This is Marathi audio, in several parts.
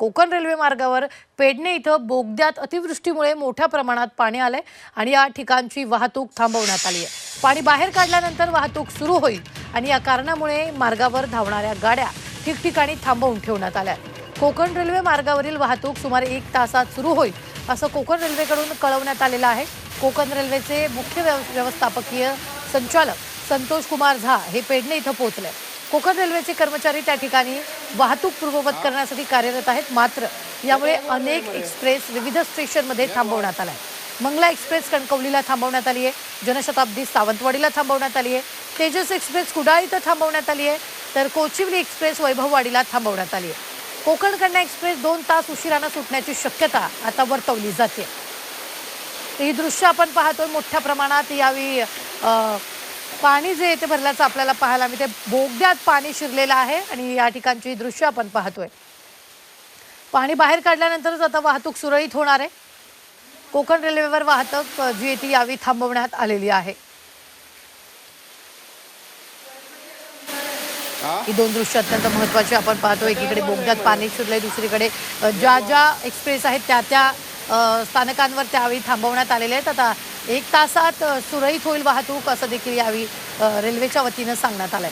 कोकण रेल्वे मार्गावर पेडणे इथं बोगद्यात अतिवृष्टीमुळे मोठ्या प्रमाणात पाणी आलंय आणि या ठिकाणची वाहतूक थांबवण्यात आली आहे. पाणी बाहेर काढल्यानंतर वाहतूक सुरू होईल आणि या कारणामुळे मार्गावर धावणाऱ्या गाड्या ठिकठिकाणी थांबवून ठेवण्यात आल्या आहेत. कोकण रेल्वे मार्गावरील वाहतूक सुमारे एक तासात सुरू होईल असं कोकण रेल्वेकडून कळवण्यात आलेलं आहे. कोकण रेल्वेचे मुख्य व्यव- व्यवस्थापकीय संचालक संतोष कुमार झा हे पेडणे इथं पोहोचले कोकण रेल्वेचे कर्मचारी त्या ठिकाणी वाहतूक पूर्ववत करण्यासाठी कार्यरत आहेत. मात्र यामुळे अनेक एक्सप्रेस विविध स्टेशनमध्ये थांबवण्यात आल्या. आहेत. मंगला एक्सप्रेस कणकवलीला थांबवण्यात आली आहे. जनशताब्दी सावंतवाडीला थांबवण्यात आली आहे. तेजस एक्सप्रेस कुडाळ इथं थांबवण्यात आली आहे. तर कोचिवली एक्सप्रेस वैभववाडीला थांबवण्यात आली आहे. कोकण कन्या एक्सप्रेस दोन तास उशिरानं सुटण्याची शक्यता आता वर्तवली जाते. ही दृश्य आपण पाहतोय मोठ्या प्रमाणात यावेळी पाणी जे ते भरल्याचं आपल्याला पाहायला मिळते. बोगद्यात पाणी शिरलेलं आहे आणि या ठिकाणची दृश्य आपण पाहतोय. पाणी बाहेर काढल्यानंतरच आता वाहतूक सुरळीत होणार आहे. कोकण रेल्वेवर वाहतूक जी आहे ती यावेळी थांबवण्यात आलेली आहे. ही? दोन दृश्य अत्यंत महत्वाची आपण पाहतो एकीकडे बोगद्यात पाणी शिरलंय दुसरीकडे ज्या ज्या एक्सप्रेस आहेत त्या त्या स्थानकांवर त्यावेळी थांबवण्यात आलेले आहेत. आता एक तासात सुरळीत होईल वाहतूक असं देखील यावेळी रेल्वेच्या वतीनं सांगण्यात आलंय.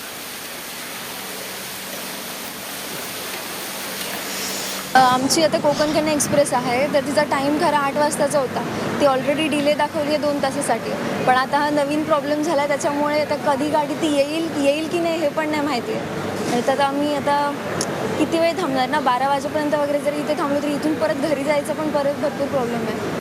आहे आमची आता कोकण कन्या एक्सप्रेस आहे. तर तिचा टाईम खरा आठ वाजताचा होता. ती ऑलरेडी डिले दाखवली आहे दोन तासासाठी. पण आता हा नवीन प्रॉब्लेम झाला त्याच्यामुळे आता कधी गाडी ती येईल येईल की नाही हे पण नाही माहिती. आहे आणि तर आम्ही आता किती वेळ थांबणार ना? बारा वाजेपर्यंत वगैरे जरी इथे थांबलो तरी इथून परत घरी जायचं पण परत भरपूर प्रॉब्लेम आहे.